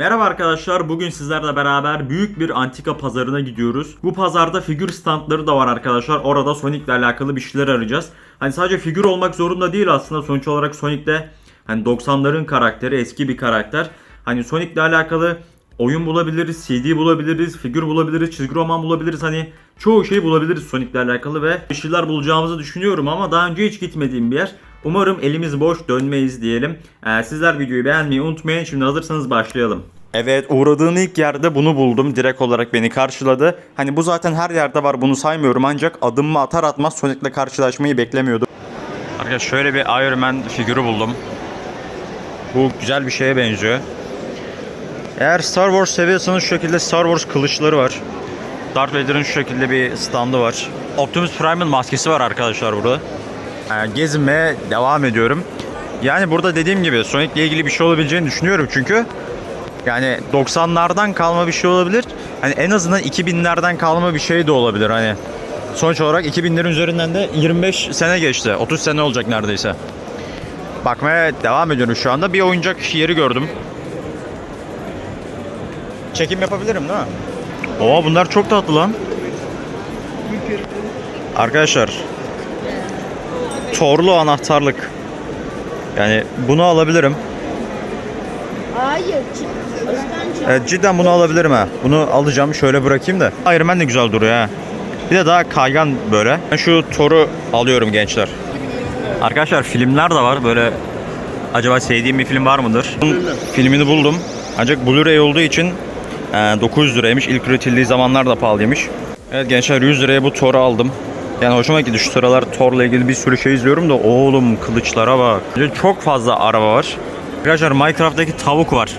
Merhaba arkadaşlar. Bugün sizlerle beraber büyük bir antika pazarına gidiyoruz. Bu pazarda figür standları da var arkadaşlar. Orada Sonic ile alakalı bir şeyler arayacağız. Hani sadece figür olmak zorunda değil aslında. Sonuç olarak Sonic de hani 90'ların karakteri, eski bir karakter. Hani Sonic ile alakalı oyun bulabiliriz, CD bulabiliriz, figür bulabiliriz, çizgi roman bulabiliriz. Hani çoğu şey bulabiliriz Sonic ile alakalı ve bir şeyler bulacağımızı düşünüyorum ama daha önce hiç gitmediğim bir yer. Umarım elimiz boş dönmeyiz diyelim. Ee, sizler videoyu beğenmeyi unutmayın. Şimdi hazırsanız başlayalım. Evet uğradığım ilk yerde bunu buldum. Direkt olarak beni karşıladı. Hani bu zaten her yerde var bunu saymıyorum ancak adımımı atar atmaz Sonic'le karşılaşmayı beklemiyordum. Arkadaşlar şöyle bir Iron Man figürü buldum. Bu güzel bir şeye benziyor. Eğer Star Wars seviyorsanız şu şekilde Star Wars kılıçları var. Darth Vader'ın şu şekilde bir standı var. Optimus Prime'ın maskesi var arkadaşlar burada. Ee, gezinmeye devam ediyorum. Yani burada dediğim gibi Sonic ile ilgili bir şey olabileceğini düşünüyorum çünkü yani 90'lardan kalma bir şey olabilir. Hani en azından 2000'lerden kalma bir şey de olabilir hani. Sonuç olarak 2000'lerin üzerinden de 25 sene geçti. 30 sene olacak neredeyse. Bakmaya devam ediyorum şu anda. Bir oyuncak yeri gördüm. Çekim yapabilirim değil mi? Oo bunlar çok tatlı lan. Arkadaşlar. Torlu anahtarlık. Yani bunu alabilirim. Hayır. Evet cidden bunu alabilirim ha. Bunu alacağım şöyle bırakayım da. Iron Man de güzel duruyor ha. Bir de daha kaygan böyle. Ben şu Thor'u alıyorum gençler. Arkadaşlar filmler de var böyle. Acaba sevdiğim bir film var mıdır? Bunun filmini buldum. Ancak Blu-ray olduğu için e, 900 liraymış. İlk üretildiği zamanlar da pahalıymış. Evet gençler 100 liraya bu Thor'u aldım. Yani hoşuma gitti. Şu sıralar Thor'la ilgili bir sürü şey izliyorum da oğlum kılıçlara bak. Çok fazla araba var. Arkadaşlar Minecraft'taki tavuk var.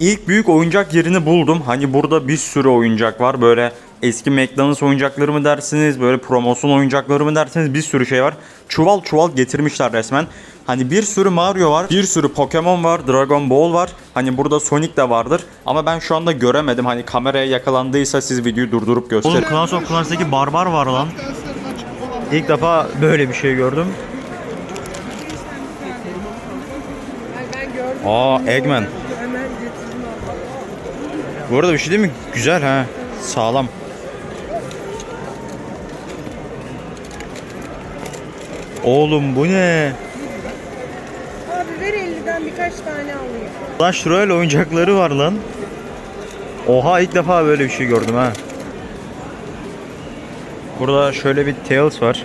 İlk büyük oyuncak yerini buldum. Hani burada bir sürü oyuncak var. Böyle eski McDonald's oyuncakları mı dersiniz, böyle promosyon oyuncakları mı dersiniz bir sürü şey var. Çuval çuval getirmişler resmen. Hani bir sürü Mario var, bir sürü Pokemon var, Dragon Ball var. Hani burada Sonic de vardır. Ama ben şu anda göremedim. Hani kameraya yakalandıysa siz videoyu durdurup gösterin. Oğlum Clash of Clans'taki barbar var lan. İlk defa böyle bir şey gördüm. Aa Eggman. Bu arada bir şey değil mi? Güzel ha. Sağlam. Oğlum bu ne? Abi ver 50'den birkaç tane alayım. Lan şurayla oyuncakları var lan. Oha ilk defa böyle bir şey gördüm ha. Burada şöyle bir Tails var.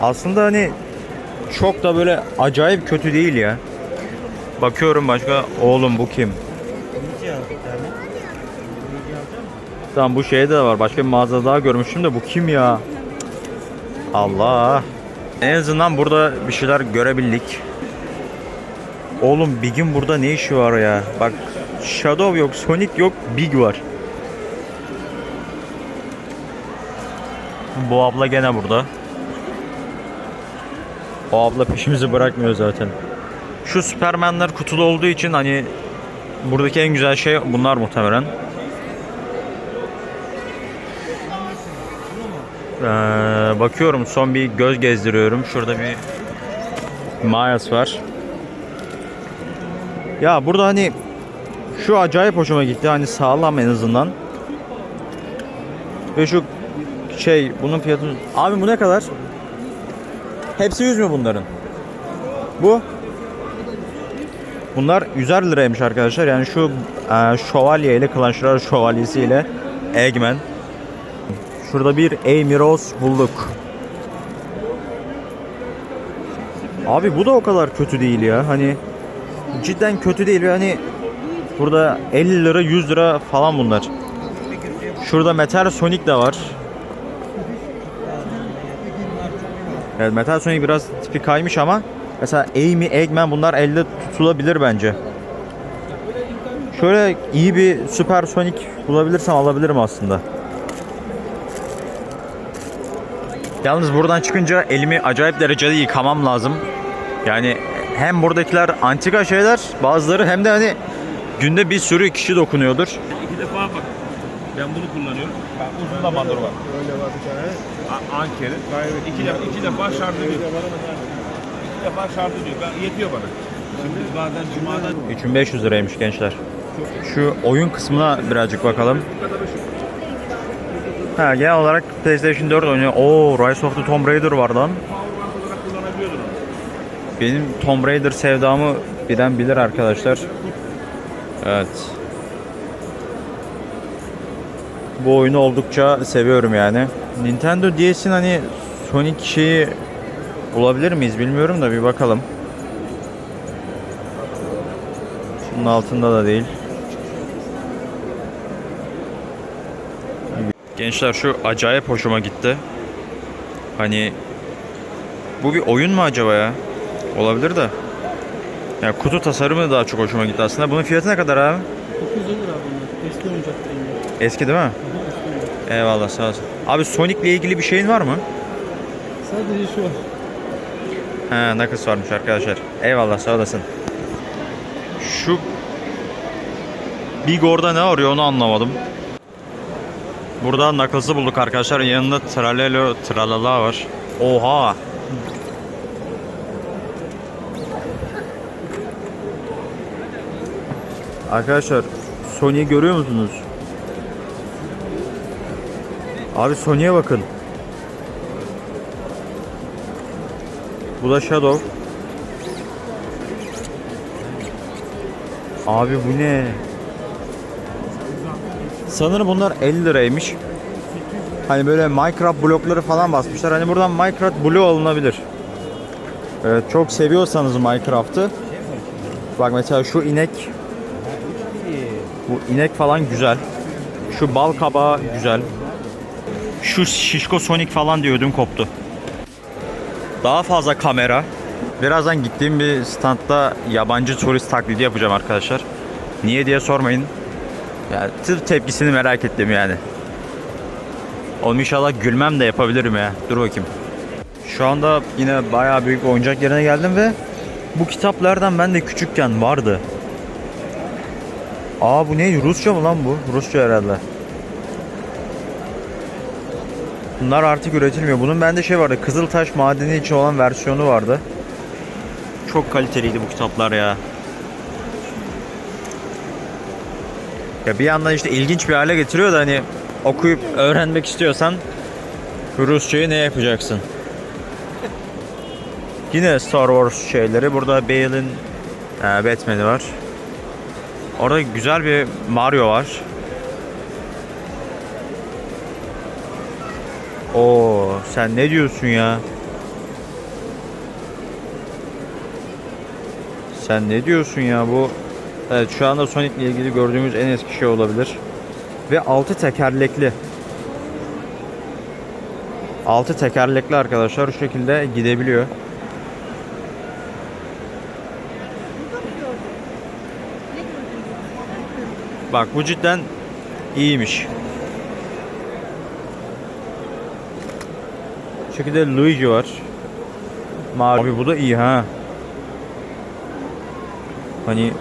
Aslında hani çok da böyle acayip kötü değil ya. Bakıyorum başka oğlum bu kim? Tamam bu şeyde de var. Başka bir mağazada daha görmüştüm de bu kim ya? Allah. En azından burada bir şeyler görebildik. Oğlum Big'in burada ne işi var ya? Bak Shadow yok, Sonic yok, Big var. Bu abla gene burada. O abla peşimizi bırakmıyor zaten. Şu Superman'ler kutulu olduğu için hani buradaki en güzel şey bunlar muhtemelen. Ee, bakıyorum son bir göz gezdiriyorum. Şurada bir Miles var. Ya burada hani şu acayip hoşuma gitti. Hani sağlam en azından. Ve şu şey bunun fiyatı... Abi bu ne kadar? Hepsi 100 mü bunların? Bu? Bunlar 100'er liraymış arkadaşlar. Yani şu e, şövalye ile Clash şövalyesi ile Eggman. Şurada bir Amy bulduk. Abi bu da o kadar kötü değil ya. Hani cidden kötü değil. Yani burada 50 lira 100 lira falan bunlar. Şurada Metal Sonic de var. Evet Metal Sonic biraz tipi kaymış ama mesela Amy, Eggman bunlar elde tutulabilir bence. Şöyle iyi bir Super Sonic bulabilirsem alabilirim aslında. Yalnız buradan çıkınca elimi acayip derecede yıkamam lazım. Yani hem buradakiler antika şeyler bazıları hem de hani günde bir sürü kişi dokunuyordur. İki defa bak. Ben bunu kullanıyorum. Bak uzun zamandır var. Öyle var bir tane. Anker'in. İki, defa, iki defa şarj ediyor. İki defa şarj ediyor. Ben, yetiyor bana. Şimdi biz bazen cumadan 3500 liraymış gençler. Şu oyun kısmına birazcık bakalım. Ha, genel olarak PlayStation 4 oynuyor. Oo, Rise of the Tomb Raider var lan. Benim Tomb Raider sevdamı bilen bilir arkadaşlar. Evet. Bu oyunu oldukça seviyorum yani. Nintendo DS'in hani Sonic şeyi bulabilir miyiz bilmiyorum da bir bakalım. Şunun altında da değil. Gençler şu acayip hoşuma gitti. Hani bu bir oyun mu acaba ya? Olabilir de. Ya kutu tasarımı daha çok hoşuma gitti aslında. Bunun fiyatı ne kadar abi? 950 lira bunlar. Eski oyuncak değil. Eski değil mi? Eyvallah sağ olsun. Abi Sonic ile ilgili bir şeyin var mı? Sadece şu var. He Knuckles varmış arkadaşlar. Eyvallah sağ olasın. Şu Big orada ne arıyor onu anlamadım. Burada Knuckles'ı bulduk arkadaşlar. Yanında Tralelo Tralala var. Oha! Arkadaşlar Sony'yi görüyor musunuz? Abi Sony'ye bakın. Bu da Shadow. Abi bu ne? Sanırım bunlar 50 liraymış. Hani böyle Minecraft blokları falan basmışlar. Hani buradan Minecraft bloğu alınabilir. Evet, çok seviyorsanız Minecraft'ı. Bak mesela şu inek. Bu inek falan güzel. Şu bal kabağı güzel. Şu şişko Sonic falan diyordum koptu. Daha fazla kamera. Birazdan gittiğim bir standta yabancı turist taklidi yapacağım arkadaşlar. Niye diye sormayın. Yani tır tepkisini merak ettim yani. Oğlum inşallah gülmem de yapabilirim ya. Dur bakayım. Şu anda yine bayağı büyük oyuncak yerine geldim ve bu kitaplardan ben de küçükken vardı. Aa bu ne? Rusça mı lan bu? Rusça herhalde. Bunlar artık üretilmiyor. Bunun bende şey vardı. Kızıltaş madeni için olan versiyonu vardı. Çok kaliteliydi bu kitaplar ya. Ya bir yandan işte ilginç bir hale getiriyor da hani okuyup öğrenmek istiyorsan Rusçayı ne yapacaksın? Yine Star Wars şeyleri. Burada Bale'in e, Batman'i var. Orada güzel bir Mario var. Oo, sen ne diyorsun ya? Sen ne diyorsun ya bu? Evet şu anda Sonic ile ilgili gördüğümüz en eski şey olabilir. Ve altı tekerlekli. Altı tekerlekli arkadaşlar şu şekilde gidebiliyor. Bak bu cidden iyiymiş. Şu şekilde Luigi var. Mario. Abi bu da iyi ha. Hani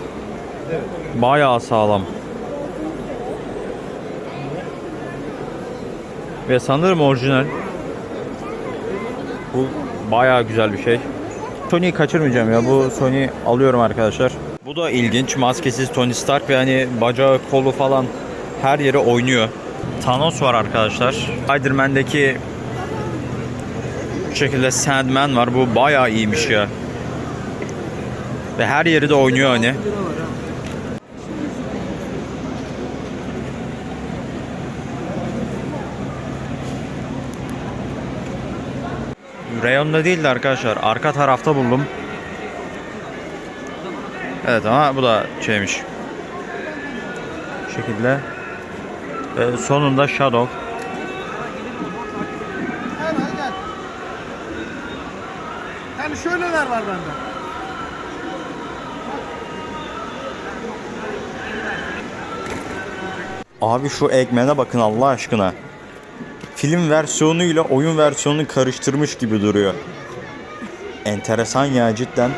bayağı sağlam. Ve sanırım orijinal. Bu bayağı güzel bir şey. Sony'yi kaçırmayacağım ya. Bu Sony alıyorum arkadaşlar. Bu da ilginç. Maskesiz Tony Stark ve hani bacağı, kolu falan her yere oynuyor. Thanos var arkadaşlar. Spider-Man'deki bu şekilde Sandman var. Bu bayağı iyiymiş ya. Ve her yeri de oynuyor hani. Reyon'da değildi arkadaşlar. Arka tarafta buldum. Evet ama bu da şeymiş. Bu şekilde. Ve sonunda Shadow. Yani şöyleler var bende. Abi şu Eggman'e bakın Allah aşkına. Film versiyonu ile oyun versiyonunu karıştırmış gibi duruyor. Enteresan ya cidden.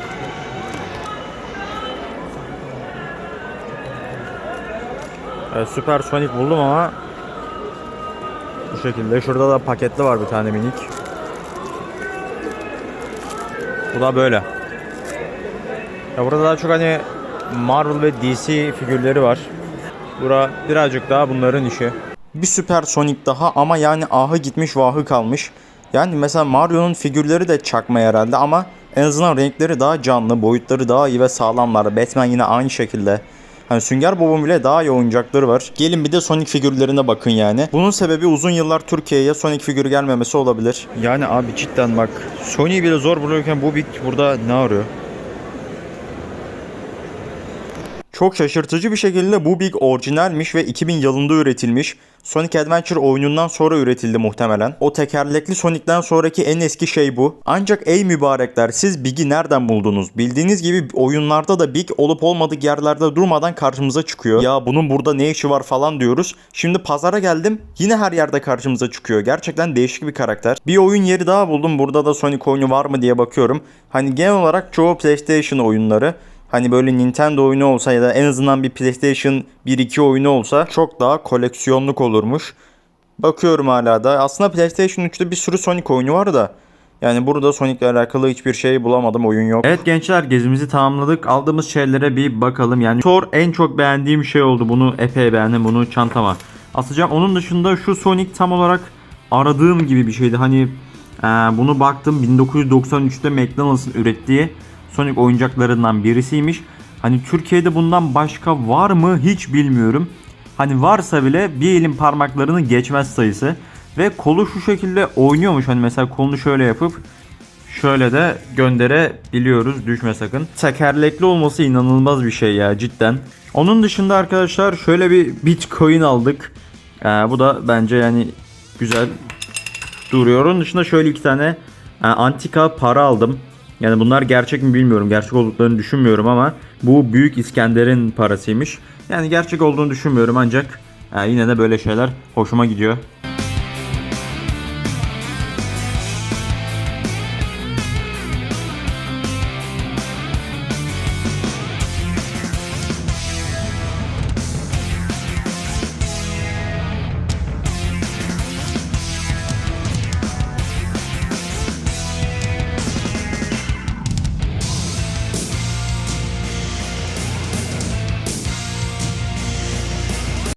Evet, Süper Sonic buldum ama bu şekilde. Şurada da paketli var bir tane minik. Bu da böyle. Ya burada daha çok hani Marvel ve DC figürleri var. Bura birazcık daha bunların işi. Bir Süper Sonic daha ama yani ahı gitmiş vahı kalmış. Yani mesela Mario'nun figürleri de çakma herhalde ama en azından renkleri daha canlı, boyutları daha iyi ve sağlamlar. Batman yine aynı şekilde. Hani Sünger Bob'un bile daha iyi oyuncakları var. Gelin bir de Sonic figürlerine bakın yani. Bunun sebebi uzun yıllar Türkiye'ye Sonic figürü gelmemesi olabilir. Yani abi cidden bak Sony'yi bile zor buluyorken bu bit burada ne arıyor? Çok şaşırtıcı bir şekilde bu Big orijinalmiş ve 2000 yılında üretilmiş. Sonic Adventure oyunundan sonra üretildi muhtemelen. O tekerlekli Sonic'ten sonraki en eski şey bu. Ancak ey mübarekler siz Big'i nereden buldunuz? Bildiğiniz gibi oyunlarda da Big olup olmadık yerlerde durmadan karşımıza çıkıyor. Ya bunun burada ne işi var falan diyoruz. Şimdi pazara geldim yine her yerde karşımıza çıkıyor. Gerçekten değişik bir karakter. Bir oyun yeri daha buldum. Burada da Sonic oyunu var mı diye bakıyorum. Hani genel olarak çoğu PlayStation oyunları Hani böyle Nintendo oyunu olsa ya da en azından bir PlayStation 1-2 oyunu olsa çok daha koleksiyonluk olurmuş. Bakıyorum hala da. Aslında PlayStation 3'te bir sürü Sonic oyunu var da. Yani burada Sonic'le alakalı hiçbir şey bulamadım. Oyun yok. Evet gençler gezimizi tamamladık. Aldığımız şeylere bir bakalım. Yani Thor en çok beğendiğim şey oldu. Bunu epey beğendim. Bunu çantama asacağım. Onun dışında şu Sonic tam olarak aradığım gibi bir şeydi. Hani ee, bunu baktım 1993'te McDonald's'ın ürettiği Sonic oyuncaklarından birisiymiş. Hani Türkiye'de bundan başka var mı hiç bilmiyorum. Hani varsa bile bir elin parmaklarını geçmez sayısı. Ve kolu şu şekilde oynuyormuş. Hani mesela kolunu şöyle yapıp şöyle de gönderebiliyoruz. Düşme sakın. Tekerlekli olması inanılmaz bir şey ya cidden. Onun dışında arkadaşlar şöyle bir bitcoin aldık. Ee, bu da bence yani güzel duruyor. Onun dışında şöyle iki tane e, antika para aldım. Yani bunlar gerçek mi bilmiyorum. Gerçek olduklarını düşünmüyorum ama bu Büyük İskender'in parasıymış. Yani gerçek olduğunu düşünmüyorum ancak e, yine de böyle şeyler hoşuma gidiyor.